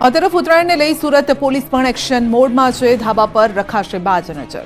આ તરફ ઉત્તરાયણને લઈ સુરત પોલીસ પણ એક્શન મોડમાં છે. ધાબા પર રખાશે બાજ નજર.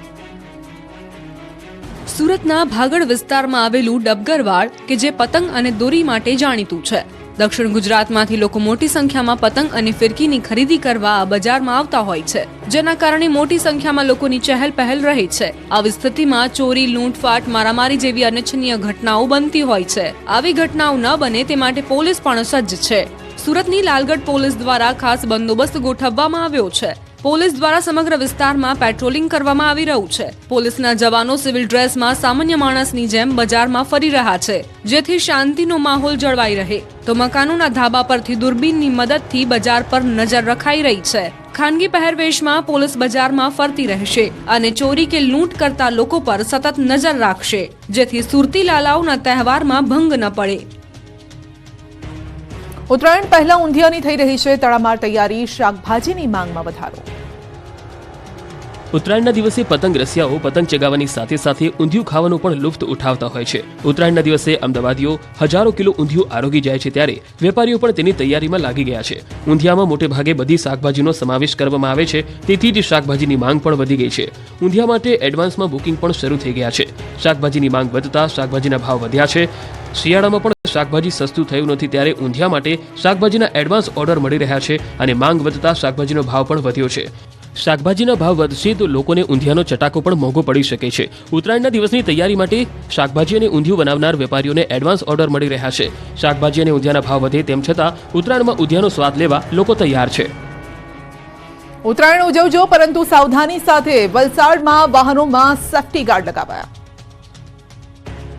સુરતના ભાગળ વિસ્તારમાં આવેલું ડબગરવાડ, કે જે પતંગ અને દોરી માટે જાણીતું છે. દક્ષિણ ગુજરાતમાંથી લોકો મોટી સંખ્યામાં પતંગ અને ફિરકીની ખરીદી કરવા આ બજારમાં આવતા હોય છે. જેના કારણે મોટી સંખ્યામાં લોકોની ચહેલ પહેલ રહે છે. આવી સ્થિતિમાં ચોરી, લૂંટફાટ, મારામારી જેવી અનિચ્છનીય ઘટનાઓ બનતી હોય છે. આવી ઘટનાઓ ન બને તે માટે પોલીસ પણ સજ્જ છે. સુરતની લાલગઢ પોલીસ દ્વારા ખાસ બંદોબસ્ત ગોઠવવામાં આવ્યો છે. પોલીસ દ્વારા સમગ્ર વિસ્તારમાં પેટ્રોલિંગ કરવામાં આવી રહ્યું છે. પોલીસના જવાનો સિવિલ ડ્રેસમાં સામાન્ય માણસની જેમ બજારમાં ફરી રહ્યા છે. જેથી શાંતિનો માહોલ જળવાઈ રહે. તો મકાનોના ધાબા પરથી દૂરબીનની મદદથી બજાર પર નજર રખાઈ રહી છે. ખાનગી પહેરવેશમાં પોલીસ બજારમાં ફરતી રહેશે અને ચોરી કે લૂંટ કરતા લોકો પર સતત નજર રાખશે. જેથી સુરતી લાલાઓના તહેવારમાં ભંગ ન પડે. ઉત્તરાયણ પહેલા ઊંધિયાની થઈ રહી છે તડામાર તૈયારી, શાકભાજીની માંગમાં વધારો. ઉત્તરાયણના દિવસે પતંગ રસિયાઓ પતંગ ચગાવવાની સાથે સાથે ઊંધિયું ખાવાનો પણ લુફ્ત ઉઠાવતા હોય છે. ઉત્તરાયણના દિવસે અમદાવાદીઓ હજારો કિલો ઊંધિયું આરોગી જાય છે ત્યારે વેપારીઓ પણ તેની તૈયારીમાં લાગી ગયા છે. ઊંધિયામાં મોટે ભાગે બધી શાકભાજીનો સમાવેશ કરવામાં આવે છે, તેથી જ શાકભાજીની માંગ પણ વધી ગઈ છે. ઊંધિયા માટે એડવાન્સમાં બુકિંગ પણ શરૂ થઈ ગયા છે. શાકભાજીની માંગ વધતા શાકભાજીના ભાવ વધ્યા છે. શિયાળામાં પણ શાકભાજી સસ્તું થયું નથી ત્યારે ઊંધિયા માટે શાકભાજીના એડવાન્સ ઓર્ડર મળી રહ્યા છે અને માંગ વધતા શાકભાજીનો ભાવ પણ વધ્યો છે. શાકભાજીના ભાવ વધશે તો લોકોને ઊંધિયાનો ચટાકો પણ મોંઘો પડી શકે છે. ઉત્તરાયણના દિવસની તૈયારી માટે શાકભાજી અને ઊંધિયું બનાવનાર વેપારીઓને એડવાન્સ ઓર્ડર મળી રહ્યા છે. શાકભાજી અને ઊંધિયાના ભાવ વધે તેમ છતાં ઉત્તરાયણમાં ઊંધિયાનો સ્વાદ લેવા લોકો તૈયાર છે. ઉત્તરાયણ ઉજવજો, પરંતુ સાવધાની સાથે વલસાડમાં વાહનોમાં સેફ્ટી ગાર્ડ લગાવાયા.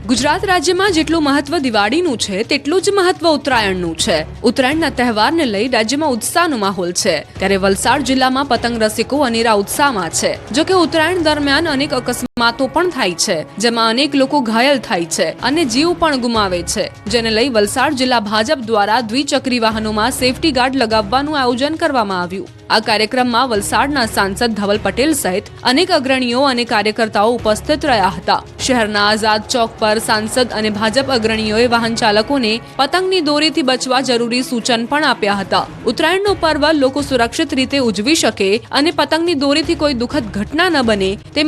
ગુજરાત રાજ્યમાં જેટલું મહત્વ દિવાળીનું છે, તેટલું જ મહત્વ ઉત્તરાયણનું છે. ઉત્તરાયણના તહેવારને લઈ રાજ્યમાં ઉત્સાહનો માહોલ છે. ત્યારે વલસાડ જિલ્લામાં પતંગ રસિકો અનેરા ઉત્સાહમાં છે. જો કે ઉત્તરાયણ દરમિયાન અનેક અકસ્માતો પણ થાય છે, જેમાં અનેક લોકો ઘાયલ થાય છે અને જીવ પણ ગુમાવે છે. જેને લઈ વલસાડ જિલ્લા ભાજપ દ્વારા દ્વિચક્રી વાહનોમાં સેફટી ગાર્ડ લગાવવાનું આયોજન કરવામાં આવ્યું. આ કાર્યક્રમમાં વલસાડના સાંસદ ધવલ પટેલ સહિત અનેક અગ્રણીઓ અને કાર્યકર્તાઓ ઉપસ્થિત રહ્યા હતા. શહેરના આઝાદ ચોક પર સાંસદ અને ભાજપ અગ્રણીઓએ વાહન ચાલકોને પતંગની દોરીથી બચવા જરૂરી સૂચન પણ આપ્યા હતા. ઉત્તરાયણનો પર્વ લોકો સુરક્ષિત રીતે ઉજવી શકે અને પતંગની દોરીથી કોઈ દુઃખદ ઘટના ન બને તે